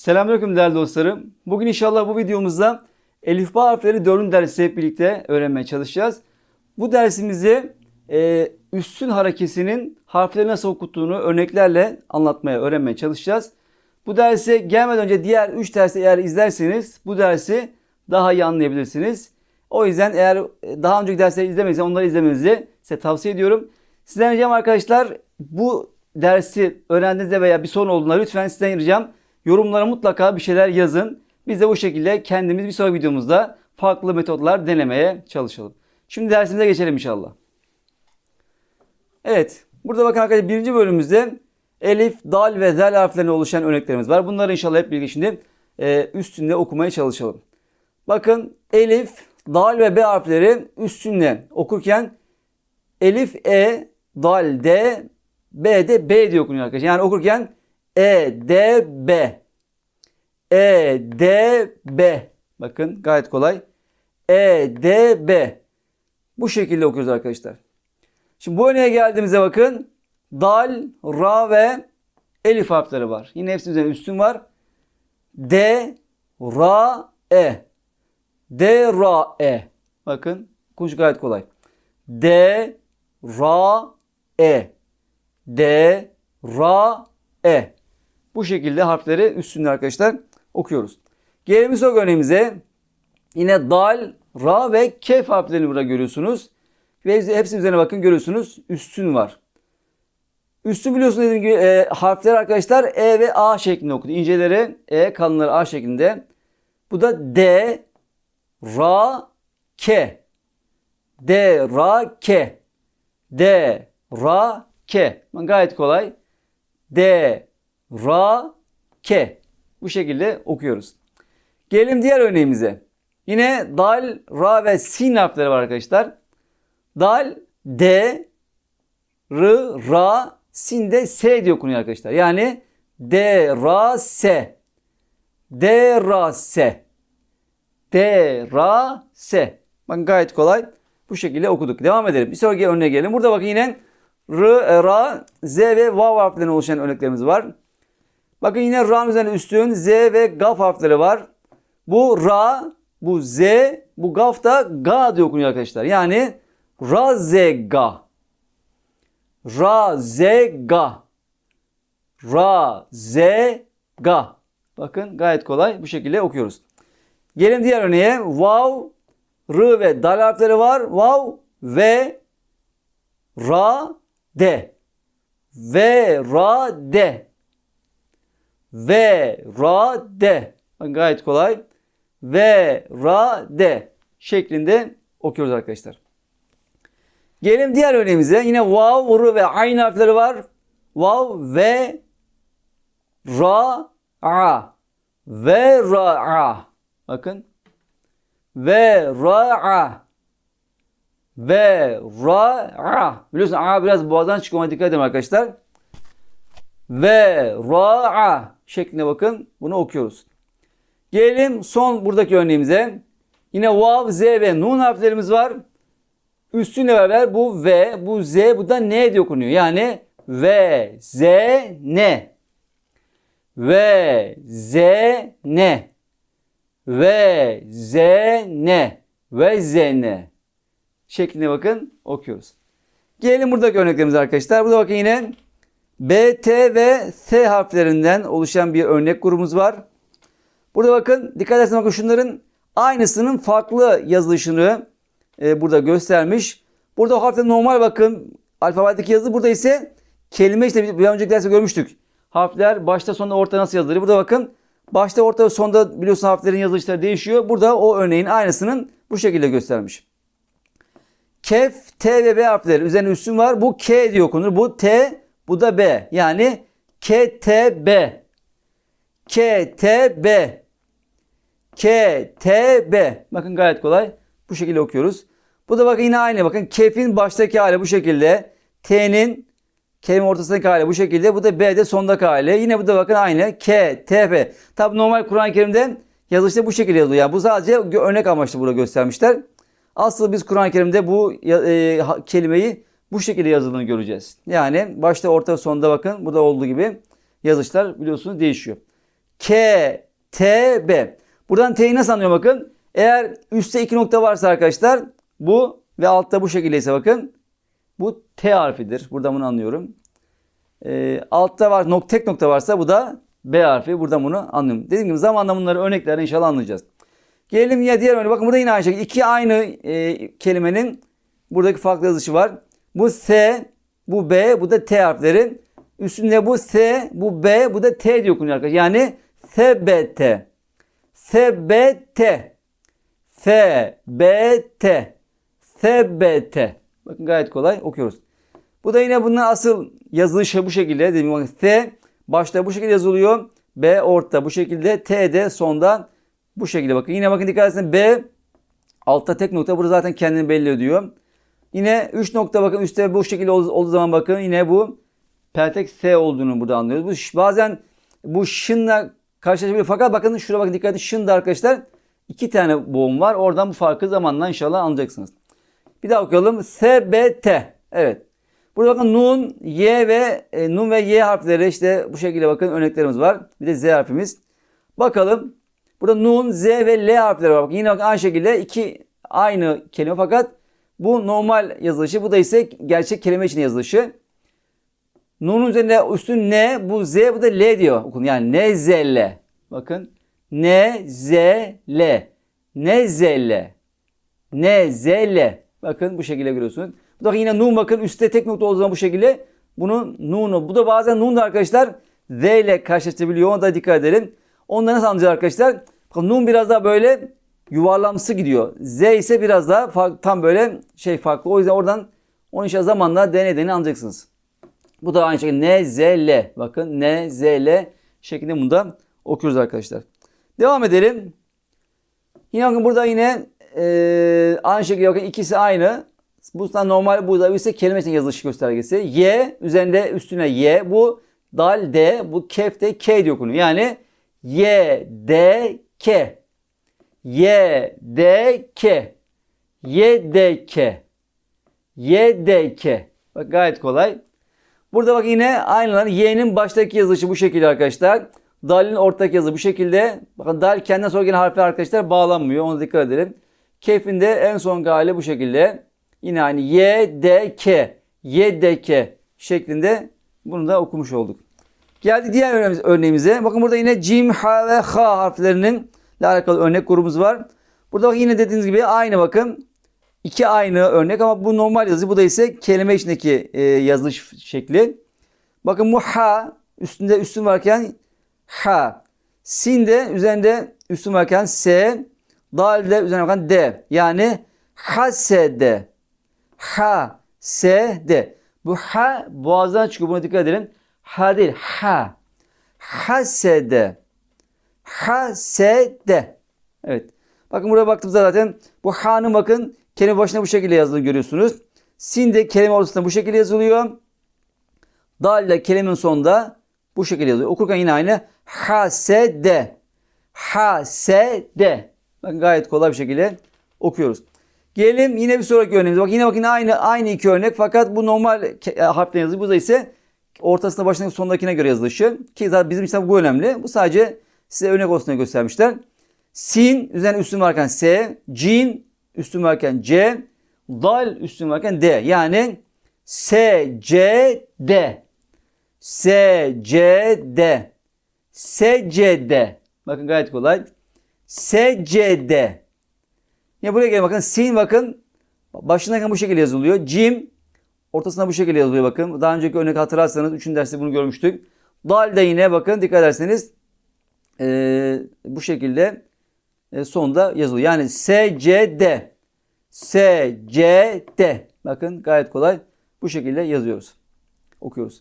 Selamünaleyküm değerli dostlarım. Bugün inşallah bu videomuzda Elifba harfleri 4. dersi hep birlikte öğrenmeye çalışacağız. Bu dersimizi e, üstün harekesinin harfleri nasıl okuttuğunu örneklerle anlatmaya, öğrenmeye çalışacağız. Bu derse gelmeden önce diğer 3 dersi eğer izlerseniz bu dersi daha iyi anlayabilirsiniz. O yüzden eğer daha önceki dersleri izlemediyseniz onları izlemenizi size tavsiye ediyorum. Sizden ricam arkadaşlar bu dersi öğrendiğinizde veya bir sorun olduğunda lütfen sizden ricam yorumlara mutlaka bir şeyler yazın. Biz de bu şekilde kendimiz bir sonraki videomuzda farklı metotlar denemeye çalışalım. Şimdi dersimize geçelim inşallah. Evet. Burada bakın arkadaşlar birinci bölümümüzde elif, dal ve zel harflerine oluşan örneklerimiz var. Bunları inşallah hep birlikte şimdi e, üstünde okumaya çalışalım. Bakın elif, dal ve b harfleri üstünde okurken elif e, dal d, b de b diye okunuyor arkadaşlar. Yani okurken e, d, b. E, D, B. Bakın gayet kolay. E, D, B. Bu şekilde okuyoruz arkadaşlar. Şimdi bu örneğe geldiğimizde bakın. Dal, Ra ve Elif harfleri var. Yine hepsinin üzerine üstün var. D, Ra, E. D, Ra, E. Bakın. Okunuş gayet kolay. D, Ra, E. D, Ra, E. Bu şekilde harfleri üstünde arkadaşlar okuyoruz. Gelelim son örneğimize. Yine dal, ra ve kef harflerini burada görüyorsunuz. Ve hepsi üzerine bakın görüyorsunuz üstün var. Üstün biliyorsunuz dediğim gibi e, harfler arkadaşlar E ve A şeklinde okudu. İnceleri E, kalınları A şeklinde. Bu da D, Ra, K. D, Ra, K. D, Ra, K. Gayet kolay. D, Ra, K. Bu şekilde okuyoruz. Gelelim diğer örneğimize. Yine dal, ra ve sin harfleri var arkadaşlar. Dal, d, r, ra, sin de s diye okunuyor arkadaşlar. Yani d, ra, s. D, ra, s. D, ra, s. Bakın gayet kolay. Bu şekilde okuduk. Devam edelim. Bir sonraki örneğe gelelim. Burada bakın yine r, ra, z ve vav harflerinden oluşan örneklerimiz var. Bakın yine Ra'nın üzerine üstün Z ve Gaf harfleri var. Bu Ra, bu Z, bu Gaf da Ga diye okunuyor arkadaşlar. Yani Ra, Z, Ga. Ra, Z, Ga. Ra, Z, Ga. Bakın gayet kolay bu şekilde okuyoruz. Gelin diğer örneğe. Vav, R ve Dal harfleri var. Vav ve Ra, D. Ve Ra, D ve ra de. Gayet kolay. Ve ra de şeklinde okuyoruz arkadaşlar. Gelelim diğer örneğimize. Yine vav, ru ve ayn harfleri var. Vav ve ra a. Ve ra a. Bakın. Ve ra a. Ve ra a. Biliyorsun a biraz boğazdan çıkıyor dikkat edin arkadaşlar. Ve ra a şeklinde bakın bunu okuyoruz. Gelelim son buradaki örneğimize. Yine vav, z ve nun harflerimiz var. Üstünle beraber bu v, bu z, bu da n diye okunuyor. Yani v, z, n. V, z, n. V, z, n. Ve z, n. Şeklinde bakın okuyoruz. Gelelim buradaki örneklerimize arkadaşlar. Burada bakın yine B, T ve S harflerinden oluşan bir örnek grubumuz var. Burada bakın dikkat ederseniz bakın şunların aynısının farklı yazılışını e, burada göstermiş. Burada o harfler normal bakın alfabedeki yazı burada ise kelime işte bir önceki derste görmüştük. Harfler başta sonda orta nasıl yazılır? Burada bakın başta orta ve sonda biliyorsun harflerin yazılışları değişiyor. Burada o örneğin aynısının bu şekilde göstermiş. Kef, T ve B harfleri üzerine üstün var. Bu K diye okunur. Bu T, bu da B. Yani KTB. KTB. KTB. Bakın gayet kolay. Bu şekilde okuyoruz. Bu da bakın yine aynı. Bakın kefin baştaki hali bu şekilde. T'nin kelime ortasındaki hali bu şekilde. Bu da B'de sondaki hali. Yine bu da bakın aynı. K, T, B. Tabi normal Kur'an-ı Kerim'de yazılışta bu şekilde yazılıyor. Yani bu sadece örnek amaçlı burada göstermişler. Asıl biz Kur'an-ı Kerim'de bu e, kelimeyi bu şekilde yazıldığını göreceğiz. Yani başta orta sonda bakın burada olduğu gibi yazışlar biliyorsunuz değişiyor. K, T, B. Buradan T'yi nasıl anlıyor bakın. Eğer üstte iki nokta varsa arkadaşlar bu ve altta bu şekildeyse bakın. Bu T harfidir. Buradan bunu anlıyorum. Ee, altta var nok tek nokta varsa bu da B harfi. Buradan bunu anlıyorum. Dediğim gibi zamanla bunları örneklerle inşallah anlayacağız. Gelelim ya diğer örneğe. Bakın burada yine aynı şekilde iki aynı e, kelimenin buradaki farklı yazışı var. Bu S, bu B, bu da T harfleri. Üstünde bu S, bu B, bu da T diye okunuyor arkadaşlar. Yani SBT. SBT. SBT. SBT. Bakın gayet kolay okuyoruz. Bu da yine bunun asıl yazılışı bu şekilde. Dediğim gibi S başta bu şekilde yazılıyor. B orta bu şekilde. T de sonda bu şekilde bakın. Yine bakın dikkat etseniz B altta tek nokta. Burada zaten kendini belli ediyor. Yine 3 nokta bakın üstte bu şekilde olduğu, zaman bakın yine bu peltek S olduğunu burada anlıyoruz. Bu bazen bu şınla karşılaşabiliyor. Fakat bakın şuraya bakın dikkat edin. Şında arkadaşlar iki tane boğum var. Oradan bu farkı zamanla inşallah anlayacaksınız. Bir daha okuyalım. SBT. Evet. Burada bakın nun, y ve e, nun ve y harfleri işte bu şekilde bakın örneklerimiz var. Bir de z harfimiz. Bakalım. Burada nun, z ve l harfleri var. Bakın yine bakın aynı şekilde iki aynı kelime fakat bu normal yazılışı. Bu da ise gerçek kelime için yazılışı. Nun'un üzerinde üstün ne, bu z, bu da l diyor okun. Yani ne z l. Bakın. Ne z l. Ne z l. Ne z l. Bakın bu şekilde görüyorsunuz. Bu da yine nun bakın üstte tek nokta olduğu zaman bu şekilde. Bunun nunu. Bu da bazen nun da arkadaşlar z ile karşılaştırabiliyor. Ona da dikkat edelim. Onları nasıl anlayacağız arkadaşlar? Bakın nun biraz daha böyle yuvarlamsı gidiyor. Z ise biraz daha fark- tam böyle şey farklı. O yüzden oradan onu işte zamanla deney anlayacaksınız. Bu da aynı şekilde N, Z, L. Bakın N, Z, L şeklinde bunu da okuyoruz arkadaşlar. Devam edelim. Yine bakın burada yine e, aynı şekilde bakın ikisi aynı. Bu da normal bu da ise kelime için yazılış göstergesi. Y üzerinde üstüne Y. Bu dal D. Bu kef de K diye okunuyor. Yani Y, D, K. Y, D, K. Y, D, K. Y, D, K. Bak gayet kolay. Burada bak yine aynılar. Y'nin baştaki yazılışı bu şekilde arkadaşlar. Dal'in ortadaki yazı bu şekilde. Bakın dal kendinden sonra gelen harfler arkadaşlar bağlanmıyor. Ona dikkat edelim. Kef'in de en son hali bu şekilde. Yine aynı Y, D, K. Y, D, K şeklinde bunu da okumuş olduk. Geldik diğer örneğimiz- örneğimize. Bakın burada yine cim, ha ve ha harflerinin ile alakalı örnek grubumuz var. Burada bak yine dediğiniz gibi aynı bakın. İki aynı örnek ama bu normal yazı. Bu da ise kelime içindeki e, yazılış şekli. Bakın bu ha üstünde üstün varken ha. Sin de üzerinde üstün varken s. Dal de üzerine varken d. Yani hasede. Ha, se, de. Bu ha boğazdan çıkıyor. Buna dikkat edelim. Ha değil. Ha. Hasede. Hasede. Evet. Bakın buraya baktığımızda zaten bu ha'nın bakın kelime başına bu şekilde yazıldığını görüyorsunuz. Sin de kelime ortasında bu şekilde yazılıyor. Dal ile kelimenin sonunda bu şekilde yazılıyor. Okurken yine aynı. Hasede. Hasede. Bakın gayet kolay bir şekilde okuyoruz. Gelelim yine bir sonraki örneğimize. Bak yine bakın aynı aynı iki örnek fakat bu normal e, harfle yazılıyor. Bu da ise ortasında başındaki sondakine göre yazılışı. Ki zaten bizim için bu önemli. Bu sadece size örnek olsun diye göstermişler. Sin üzerine üstün varken S, Cin üstün varken C, Dal üstün varken D. Yani S, C, D. S, C, D. S, C, D. Bakın gayet kolay. S, C, D. Ya buraya gelin bakın. Sin bakın. Başındayken bu şekilde yazılıyor. Cim ortasına bu şekilde yazılıyor bakın. Daha önceki örnek hatırlarsanız 3. derste bunu görmüştük. Dal de yine bakın dikkat ederseniz eee, bu şekilde e, sonda yazılıyor. Yani S, C, D. S, C, D. Bakın gayet kolay. Bu şekilde yazıyoruz. Okuyoruz.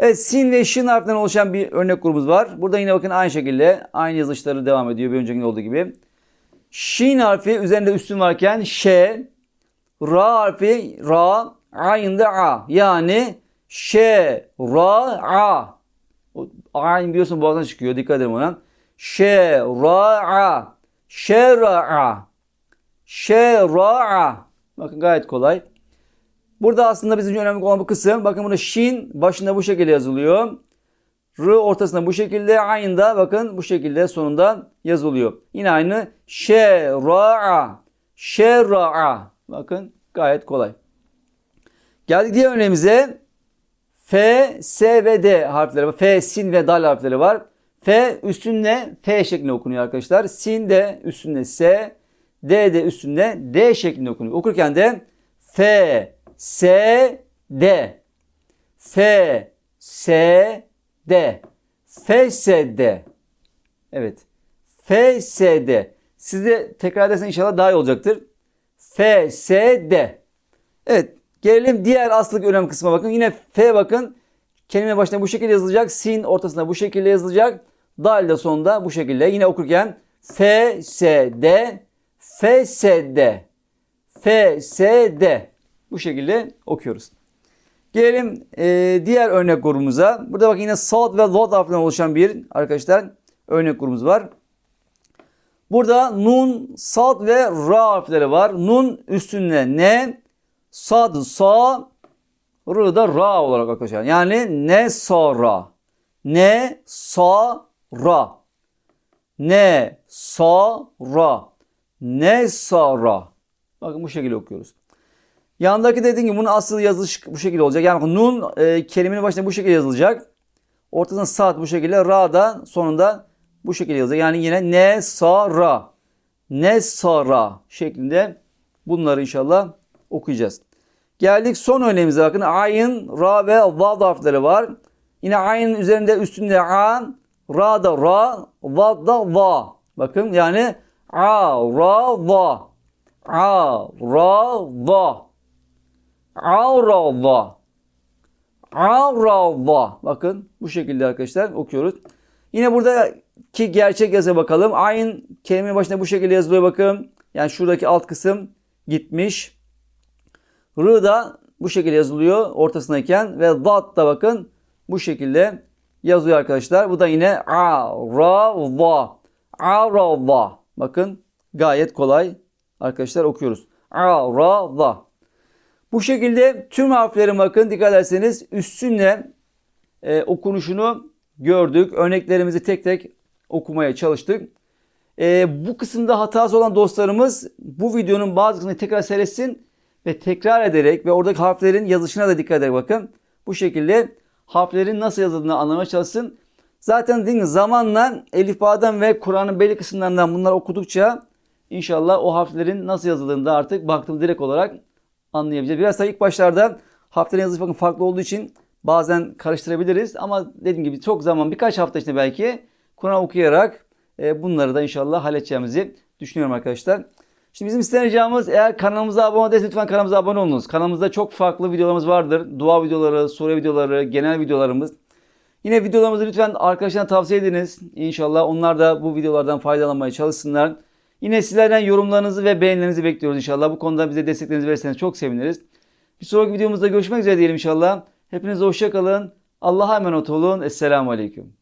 Evet sin ve şin harflerinden oluşan bir örnek grubumuz var. Burada yine bakın aynı şekilde aynı yazılışları devam ediyor bir önceki olduğu gibi. Şin harfi üzerinde üstün varken ş, ra harfi ra, ayn da a. Yani ş, ra, a. Ayn biliyorsun boğazdan çıkıyor. Dikkat edin ona. Ş, ra, a. Ş, ra, a. Ş, ra, a. Bakın gayet kolay. Burada aslında bizim önemli olan bu kısım. Bakın burada şin başında bu şekilde yazılıyor. R ortasında bu şekilde. Ayn da bakın bu şekilde sonunda yazılıyor. Yine aynı. Şera'a. Şera'a. Bakın gayet kolay. Geldik diğer örneğimize. F, S ve D harfleri var. F, sin ve dal harfleri var. F üstünde F şeklinde okunuyor arkadaşlar. Sin de üstünde S, D de üstünde D şeklinde okunuyor. Okurken de F, S, D. F, S, D. F, S, D. Evet. F, S, D. Siz de tekrar edersen inşallah daha iyi olacaktır. F, S, D. Evet. Gelelim diğer aslık önem kısmına bakın. Yine F bakın. Kelime başına bu şekilde yazılacak. Sin ortasında bu şekilde yazılacak. Dal de sonunda bu şekilde. Yine okurken F, S, D. F, S, D. F, S, D. Bu şekilde okuyoruz. Gelelim e, diğer örnek grubumuza. Burada bakın yine sad ve zod harfinden oluşan bir arkadaşlar örnek grubumuz var. Burada nun, sad ve ra harfleri var. Nun üstünde ne, sad sa, r da ra olarak arkadaşlar. Yani ne sonra, ne sa ra, ne sa ra, ne sa Bakın bu şekilde okuyoruz. Yandaki dediğim gibi bunun asıl yazılış bu şekilde olacak. Yani nun e, kelimenin başında bu şekilde yazılacak. Ortasında saat bu şekilde. Ra da sonunda bu şekilde yazılacak. Yani yine ne sara. Ne sara şeklinde bunları inşallah okuyacağız. Geldik son örneğimize bakın. Ayn, ra ve va harfleri var. Yine ayn üzerinde üstünde a, ra da ra, va da va. Bakın yani a, ra, va. A, ra, va. Avrava. Avrava. Bakın bu şekilde arkadaşlar okuyoruz. Yine buradaki gerçek yazıya bakalım. Ayn kelimenin başında bu şekilde yazılıyor bakın. Yani şuradaki alt kısım gitmiş. R da bu şekilde yazılıyor ortasındayken ve zat da bakın bu şekilde yazıyor arkadaşlar. Bu da yine arava. Arava. Bakın gayet kolay arkadaşlar okuyoruz. Arava. Bu şekilde tüm harflerin bakın dikkat ederseniz üstünle e, okunuşunu gördük. Örneklerimizi tek tek okumaya çalıştık. E, bu kısımda hatası olan dostlarımız bu videonun bazı kısmını tekrar seyretsin ve tekrar ederek ve oradaki harflerin yazışına da dikkat ederek bakın. Bu şekilde harflerin nasıl yazıldığını anlamaya çalışsın. Zaten dediğim gibi zamanla Elifba'dan ve Kur'an'ın belli kısımlarından bunları okudukça inşallah o harflerin nasıl yazıldığını da artık baktım direkt olarak anlayabileceğiz. Biraz da ilk başlarda harflerin yazılışı bakın farklı olduğu için bazen karıştırabiliriz. Ama dediğim gibi çok zaman birkaç hafta işte belki Kur'an okuyarak e, bunları da inşallah halledeceğimizi düşünüyorum arkadaşlar. Şimdi bizim ricamız eğer kanalımıza abone değilseniz lütfen kanalımıza abone olunuz. Kanalımızda çok farklı videolarımız vardır. Dua videoları, soru videoları, genel videolarımız. Yine videolarımızı lütfen arkadaşlarına tavsiye ediniz. İnşallah onlar da bu videolardan faydalanmaya çalışsınlar. Yine sizlerden yorumlarınızı ve beğenilerinizi bekliyoruz inşallah. Bu konuda bize desteklerinizi verirseniz çok seviniriz. Bir sonraki videomuzda görüşmek üzere diyelim inşallah. Hepinize hoşça kalın. Allah'a emanet olun. Esselamu Aleyküm.